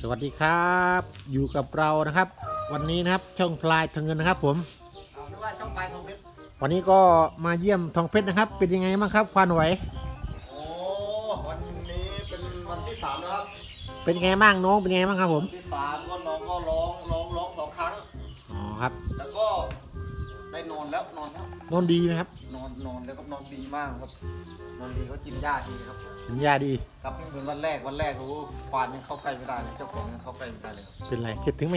สวัสดีครับ อยู่กับเรานะครับ วันนี้นะครับช่องพลายทางเงินนะครับ ผมเอานึกว่าช่องปลายทองเพชรวันนี้ก็มาเยี่ยมทองเพชรนะครับ เป็นยังไงบ้างครับควานไหวโอ้วันนี้เป็นวันที่สามแล้วครับเป็นยังไงบ้างน้องเป็นยังไงบ้างครับผมวันที่สามก็น้องก็ร้องร้องร้องสองครั้งอ๋อครับ แล้วก็ ได้นอนแล้วนอนแล้วนอนดีไหมครับ นอนนอนแล้วก็นอนดีมากครับ นอนดีเขากินหญ้าดีครับ สัญญาดี ครับไม่เหมือนวันแรกวันแรกโอ้ควานยังเข้าใกล้ไม่ได้เลยเจ้าของยังเข้าใกล้ไม่ได้เลยครับ เป็นไรคิดถึงไหม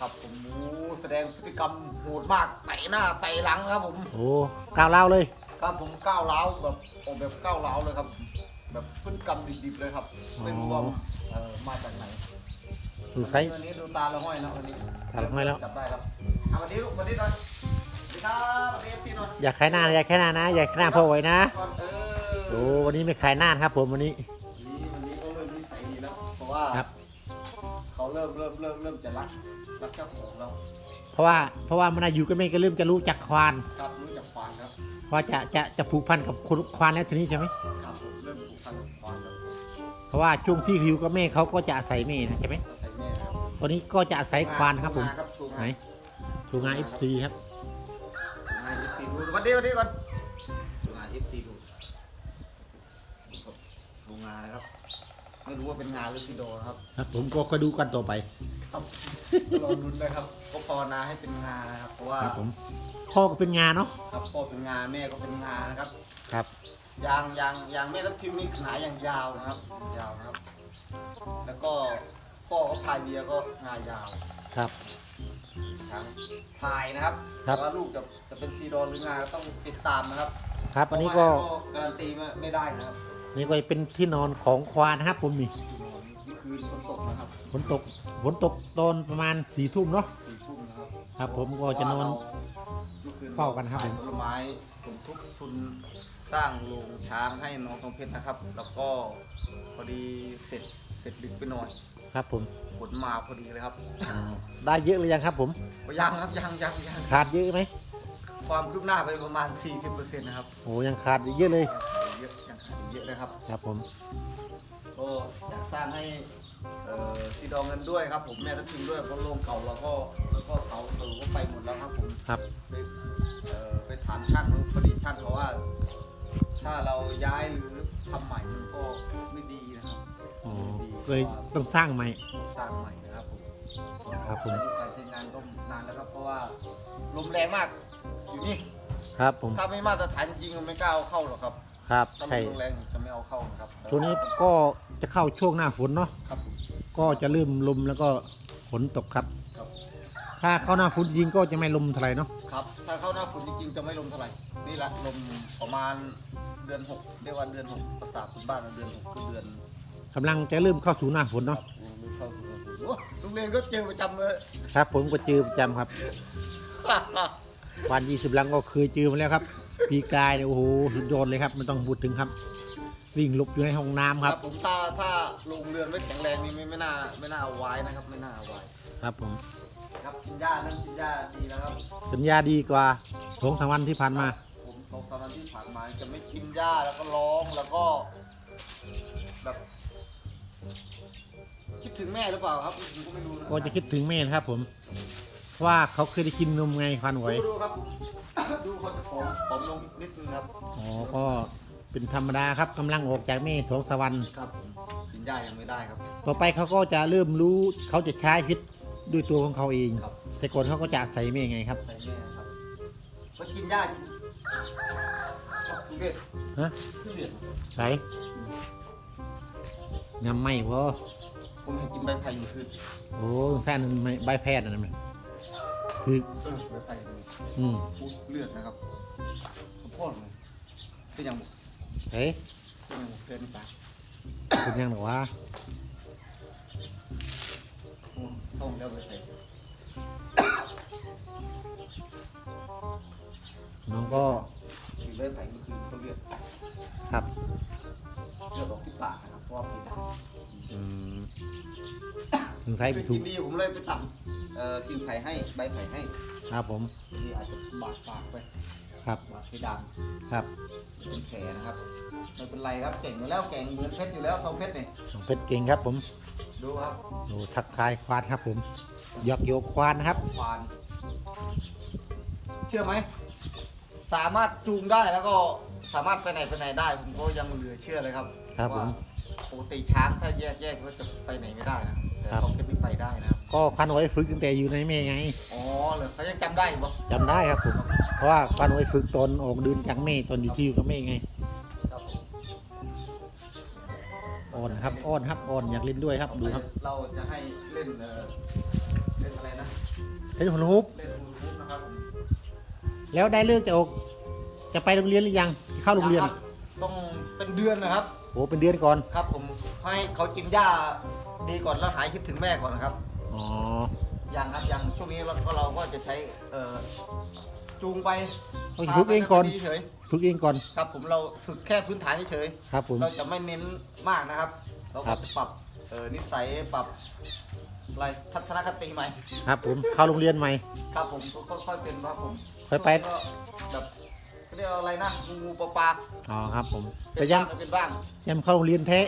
ครับผมโอ้แสดงพฤติกรรมโหดมากเตะหน้าเตะหลังครับผม โอ้ก้าวเล่าวเลย ครับผมก้าวร้าวแบบโอ้แบบก้าวร้าวเลยครับ แบบพฤติกรรมดิบๆเลยครับ ไม่รู้ว่าเอ่อมาจากไหนดูไซส์ วันนี้ดูตาละห้อยแล้ววันนี้ตาละห้อยแล้ว จับได้ครับเอาวันนี้ลูกวันนี้หน่อยสวัสดี ครับวันนี้พี่หน่อยอย่าขายหน้านะอย่าขายหน้านะ อย่าขายหน้าพ่อไหวนะก่อนเอโอ้อวันนี้ไม่ขายหน้าครับ ผมวันนี้ นี่วันนี้เขาเริ่มนิสัยดีแล้ว เพราะว่าครับ เขาเริ่มเริ่มเริ่มเริ่มจะรักรักเจ้าของแล้วเพราะว่าเพราะว่ามันอายุก็ไม่ก็เริ่มจะรู้จักควานครับรู้จักควานครับเพราะจะจะจะผูกพันกับคนควานแล้วทีนี้ใช่ไหมครับผมเริ่มผูกพันกับควานแล้วเพราะว่าช่วงที่อยู่กับแม่เขาก็จะอาศัยแม่นะใช่ไหมอาศัยแม่ครับตอนนี้ก็จะอาศัยควานครับผมครับชูไหนงานดูงานเอฟซีครับ ชูงานเอฟซีดูวันนี้วันนี้ก่อนชูงานเอฟซีดูครับชูงานนะครับ ไม่รู้ว่าเป็นงานหรือซีโดนะครับ ครับผมก็คอยดูกันต่อไป ครับรอลุ้นเลยครับก็ภาวนาให้เป็นงานนะครับ เพราะว่าครับผมพ่อก็เป็นงานเนาะครับพ่อเป็นงานแม่ก็เป็นงานนะครับ ครับ ยางยางยางแม่ทับทิมนี่ขนาอย่างยาวนะครับ ยาวนะครับ แล้วก็พ่อก็พายเบียร์ก็งายาว ครับ ทั้งพายนะครับครับแต่ว่าลูกจะจะเป็นซีโดอนหรืองาก็ต้องติดตามนะครับครับอันนี้ก็เพราะว่าการันตีไม่ไม่ได้นะครับนี่ก็เป็นที่นอนของควานนะครับผมนี่นี่คือฝนตกนะครับฝนตกฝนตกตอนประมาณสี่ทุ่มเนาะ สี่ทุ่มนะครับครับผมก็จะนอนมื่คืเฝ้ากันครับขายผลไม้สมทบทุนสร้างโรงช้างให้น้องทองเพชรนะครับ แล้วก็พอดีเสร็จเสร็จดึกไปหน่อย ครับผมผลมาพอดีเลยครับอ่าได้เยอะหรือยังครับผม ยังครับยังยังยังขาดเยอะไหมความคืบหน้าไปประมาณ 40%นะครับโอ้ยังขาดอีกเยอะเลยเยอะยังขาดอีกเยอะเลยครับ ครับผมก็อยากสร้างให้เอ่อซีดองเงินด้วยครับ ผมแม่ทัพทิมด้วยเพราะโรงเก่าเราก็แล้วก็เสาเสาก็ไปหมดแล้วครับผมครับ ไปเอ่อไปถามช่างพอดีช่างเขาว่า ถ้าเราย้ายหรือทำใหม่มันก็ เลยต้องสร้างใหม่ต้องสร้างใหม่นะครับผมครับผม อายุการใช้งานก็นานแล้วครับเพราะว่าลมแรงมากอยู่นี่ครับผม ถ้าไม่มาตรฐานจริงๆไม่กล้าเอาเข้าหรอกครับครับถ้าลใช่มแรงจะไม่เอาเข้านะครับช่วงนี้ก็จะเข้าช่วงหน้าฝนเนาะ ครับผมก็จะเริ่มลมแล้วก็ฝนตกครับ ครับถ้าเข้าหน้าฝนจริงก็จะไม่ลมเท่าไหร่เนาะ ครับ ถ้าเข้าหน้าฝนจริงๆจะไม่ลมเท่าไหร่นี่แหละลมประมาณเดือนหกเรียกว่าเดือนหกภาษาพื้นบ้านเราเดือนหกคือเดือน กำลังจะเริ่มเข้าสู่หน้าฝนครัเนาะบลมเข้าสู่หน้าฝนโอ้โรงเรียนก็เจอประจำเลยครับ ผมก็เจอประจำครับ วันยี่สิบลังก็เคยเจอมาแล้วครับ ปีกายเนี่ยโอ้โหสุดยอดเลยครับไม่ต้องพูดถึงครับ วิ่งหลบอยู่ในห้องน้ำครับ ผมถ้าถ้าโรงเรือนไม่แข็งแรงนี่ไม่ไม่น่าไม่น่าเอาไว้นะครับ ไม่น่าเอาไว้ครับผมครับกินหญ้านั่นกินหญ้าดีแล้วครับสัญญาดีกว่าสองสามวันที่ผ่านมา ผมสองสามวันที่ผ่านมาจะไม่กินหญ้าแล้วก็ร้องแล้วก็ ถึงแม่หรือเปล่าครับผมก็ไม่รู้นะก็จะคิดถึงแม่นะครับผมเพราะว่าเขาเคยได้กินนมไงฟันไหวดูดูครับดูเขาจะผอมผอมลงอีกนิดนึงครับอ๋อก็เป็นธรรมดาครับกำลังออกจากแม่สองสามวันครับผมกินหญ้ายังไม่ได้ครับ ต่อไปเขาก็จะเริ่มรู้เขาจะใช้ชีวิตด้วยตัวของเขาเอง ครับ แต่ก่อนเขาก็จะอาศัยแม่ไงครับใส่แม่ครับก็กินหญ้าอยู่ครับคุณเวทฮะขึ้นเดือดใส่งำไม่พอ ผมยังกินใบไผ่อยู่คืนโอ้แซ่นนไม่ใบแพทย์นะมันคือเออใบไผ่เลยอืมพูดเลือดนะครับข้าวโพดเลยเป็นยังบุเฮ้ยเป็นยังบุเพลินตาเป็นยังหรอวะโอ้ต้มแล้วใบไผ่น้องก็กินใบไผ่เมื่อคืนเขาเลือดครับ เลือดออกที่ปากนะครับเพราะว่าผีดอืมถึงใช้ำไปคือถูกิกนดีผมเลยไปตัดเอ่อกินไผ่ให้ใบไผ่ให้ครับผมนี่อาจจะบาดปากไปครับบาดเพดานครับเป็นแผลนะครับไม่เป็นไรครับเก่งอยู่แล้วเก่งเหมือนเพชรอยู่แล้วทองเพชรเนี่ยน้องเพชรเก่งครับผมดูครับโอ้ทักทายควานครับผมยอกโยกควานนะครับ ควานเชื่อไหม สามารถจูงได้แล้วก็สามารถไปไหนไปไหนได้ ผมก็ยังเหลือเชื่อเลยครับครับผมว่าปกติช้างถ้าแยกแยกก็จะไปไหนไม่ได้นะแต่ครับ เขาแค่ไม่ไปได้นะครับก็ควานเอาไว้ฝึกตั้งแต่อยู่ในแม่ไงอ๋อเหรอเขายังจำได้อยู่ปะจำได้ครับผมเพราะว่าควานเอาไว้ฝึกตอนออกเดินจากแม่ตอนอยู่ที่อยู่กับแม่ไงครับผมอ่อนครับอ่อนครับอ่อนอยากเล่นด้วยครับดูครับเราจะให้เล่นเอ่อเล่นอะไรนะเล่นฮุนฮุปเล่นฮูลูปนะครับผม แล้วได้เลิกจะออกจะไปโรงเรียนหรือยังจะเข้าโรงเรียนครับต้องเป็นเดือนนะครับ โอ้เป็นเดือนก่อนครับ ผมให้เขากินหญ้าดีก่อนแล้วหายคิดถึงแม่ก่อนนะครับอ๋ออย่างครับอย่างช่วงนี้เราก็เราก็จะใช้เอ่อจูงไปต้องฝึกเองก่อนพาไปเฉยฝึกเองก่อนๆครับผมเราฝึกแค่พื้นฐานเฉยครับผมๆเราจะไม่เน้นมากนะครับ เราครัก็บจะปรับเอ่อนิสัยปรับอะไรทัศนคติใหม่ ครับผมเข้าโรงเรียนใหม่ ครับผมก็ค่อยๆเป็นครับผม ค่อยไปก็แบบเขาเรียกว่าอะไรนะงูงูปลาปลาอ๋อครับผมเป็แต่นยับ้างงก็เป็นบ้างยังเข้าโรงเรียนแท้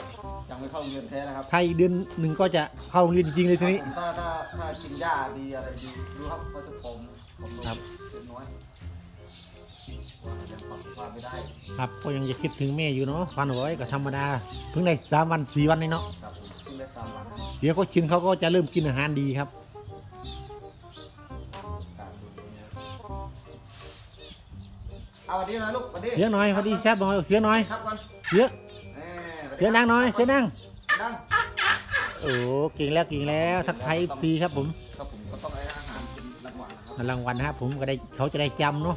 ยังไม่เข้าโรงเรียนแท้นะครับถ้าอีกเดือนหนึ่งก็จะเข้าโรงเรียนจริงๆเลยทีนี้ครับผมถ้าถ้าถ้ากินหญ้าดีอะไรดีดูครับก็จะผมผมลงครับ เป็นน้อยว่ายังปรับว่าไม่ได้ครับก็ยังจะคิดถึงแม่อยู่เนาะฟันหัวไว้ก็ธรรมดาเพิ่งได้สามวันสี่วันนี่เนาะครับผมเพิ่งได้สามวันนะครับเดี๋ยวเขาชินเขาก็จะเริ่มกินอาหารดีครับ เอาวันนี้นะลูกวันนี้เสียงหน่อยพอดีแซบหน่อยเสียงหน่อยครับก่อนเสียงแหม่สวัสเสียงดังหน่อยเสียงดังดังโอ้เก่งแล้วเก่งแล้วทักทายซีครับผมครับผมก็ต้องให้อาหารเป็นรางวัลนะครับรางวัลนะครับผมก็ได้เขาจะได้จำเนาะ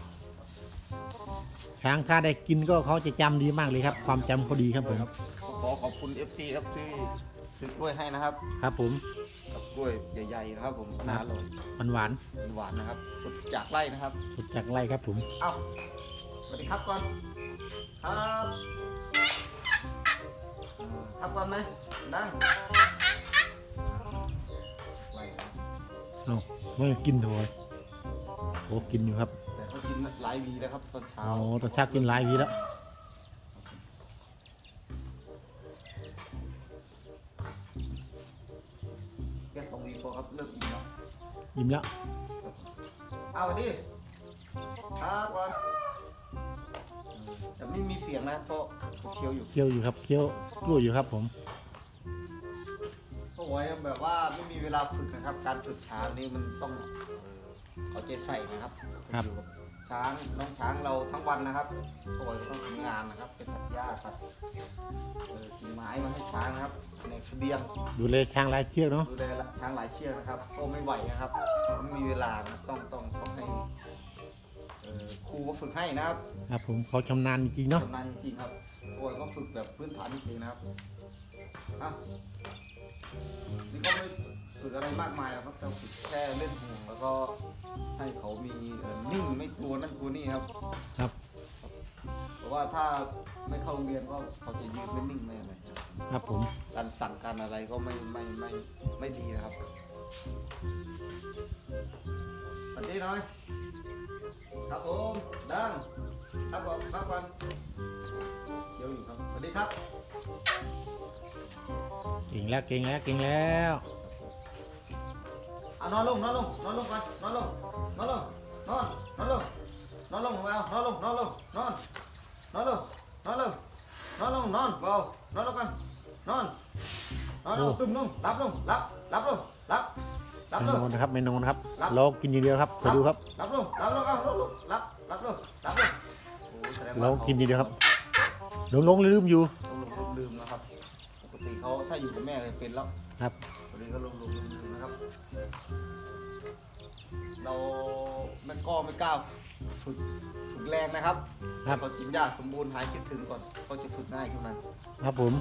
ช้างถ้าได้กินก็เขาจะจำดีมากเลยครับ ความจำเขาดีครับผมขอขอบคุณ FC ครับที่ซื้อกล้วยให้นะครับครับผมกับกล้วยใหญ่ๆนะครับ ผมน่าอร่อยมันหวานหวานนะครับสุดจากไร่นะครับสุดจากไรครับผม เอ้า สวัสดีครับก่อน ครับครับก่อนไหมดังไว้ครับเอาไม่กินเลยโอ้กินอยู่ครับแต่เขากินหลายวีแล้วครับตอนเช้า โอ้ตอนเช้ากินหลายวีแล้วแค่สองวีพอครับเลิกอิ่มแล้ว ยิ้มแล้ว เอาสวัสดีครับก่อน แต่ไม่มีเสียงนะเพราะเขาเคี้ยวอยู่เคี้ยวอยู่ครับเคี้ยวกล้วยอยู่ครับผมเขาบอกว่าแบบว่าไม่มีเวลาฝึกนะครับ การฝึกช้างนี่มันต้องเอาใจใส่นะครับครับอยู่กับช้างน้องช้างเราทั้งวันนะครับเขาบอกว่าต้องทำงานนะครับเป็นตัดหญ้าตัดเอ่อกิ่งไม้มาให้ช้างนะครับในเสบียง ดูแลช้างลายเชือกเนาะดูแลช้างหลายเชือกนะครับก็ไม่ไหวนะครับไม่มีเวลานะต้องต้องต้องให้เอ่อค รูก็ฝึกให้นะครับครับผมเขาชำนาญจริงๆเนาะชำนาญจริงๆครับโอ้ยก็ฝึกแบบพื้นฐานจริงๆนะครับอะนี่ก็ไม่ฝึกอะไรมากมายหรอกครับแต่ฝึกแค่เล่นห่วงแล้วก็ให้เขามีเอ่อนิ่งไม่กลัวนั่นกลัวนี่ครับครับเพราะว่าถ้าไม่เข้าโรงเรียนก็เขาจะยืนไม่นิ่งไม่อะไรครับครับผมการสั่งการอะไรก็ไม่ไม่ไม่ไม่ดีนะครับสวัสดีหน่อย ครับผมดังครับผมครับก่อนเดี๋ยวอยู่ครับสวัสดีครับเก่งแล้วเก่งแล้วเก่งแล้วเอานอนลงนอนลงนอนลงก่อนนอนลงนอนลงนอนนอนลงนอนลงเบานอนลงนอนลงนอนนอนลงนอนลงนอนลงนอนเบานอนลงกันนอนนอนลงตึมลงรับลงรับรับลงรับรับ ไม่ลนงอนนะครับไม่นอนครับรับรอกินอย่างเดียวครับคอยดูครับรับลงรับลงเอาลงลงรับรับลงรับลงโอ้แสดงรว่าอกินอย่างเดียวครับหลงหลงลืมอยู่เขาลงลืมนะครับปกติเขาถ้าอยู่กับแม่เคยเป็นแล้วครับวันนี้ก็ลงลงลืมนะครับ เราไม่ก็ไม่กล้าฝึกฝึกแรงนะครับครับเขากินหญ้าสมบูรณ์หายคิดถึงก่อนเขาจะฝึกง่ายขึ้นมาครับผม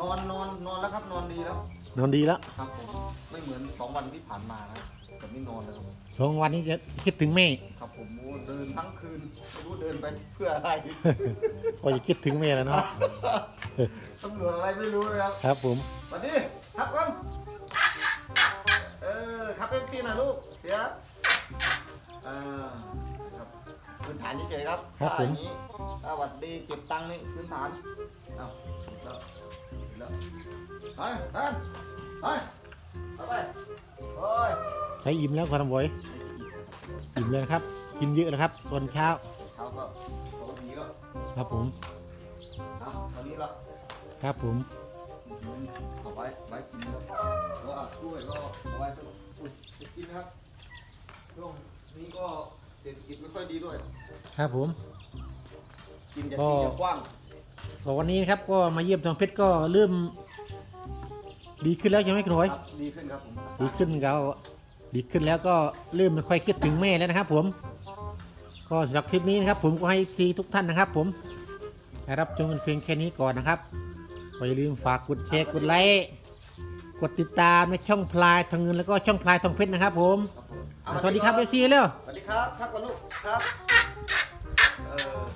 นอนนอนนอนแล้วครับนอนดีแล้วนอนดีแล้วครับผมไม่เหมือนสองวันที่ผ่านมานะแต่ไม่นอนเลยครับสองวันนี้จะคิดถึงแม่ครับผมโอ้เดินทั้งคืนไม่รู้เดินไปเพื่ออะไรก็จะคิดถึงแม่แล้วเนาะตำรวจอะไรไม่รู้เลยครับครับผมสวัสดีครับก่อนเออครับเอฟซีนะลูกเสียอ่าครับพื้นฐานเฉยๆครับครับถ้าผอมย่างนี้ถ้าหวัดดีเก็บตังค์นี่พื้นฐานเอา แล้วแล้วไปไปไปเอาไปโอ้ยใช้อิ่มแล้วครับน้องบอยอิ่มเลยนะครับ กินเยอะนะครับตอนเช้าเช้าก็ปกติแล้วครับผมเอาตอนนี้แล้วครับผมเอาไว้ไว้กินครับแล้วอะกล้วยก็เอาไว้อุ้ยจะกินนะครับช่วงนี้ก็เศรษฐกิจไม่ค่อยดีด้วย ครับผม กินอย่าก็กินอย่ากว้าง ก็วันนี้นะครับก็มาเยี่ยมทองเพชรก็เริ่ม ดีขึ้นแล้วใช่ไหมคุณหอยครับดีขึ้นครับผมดีขึ้นเราดีขึ้นแล้วก็เริ่มไม่ค่อยคิดถึงแม่แล้วนะครับผม ก็สำหรับคลิปนี้นะครับ ผมก็ให้ซีทุกท่านนะครับ ผมได้รับชมกันเพียงแค่นี้ก่อนนะครับก็อย่าลืมฝากกดแชร์กดไลค์กดติดตามในช่องพลายทองเงินแล้วก็ช่องพลายทองเพชรนะครับ ผมครับผมเอาสวัสดีครับเอฟซีเร็วสวัสดีครับครับก่อนลูกครับเออส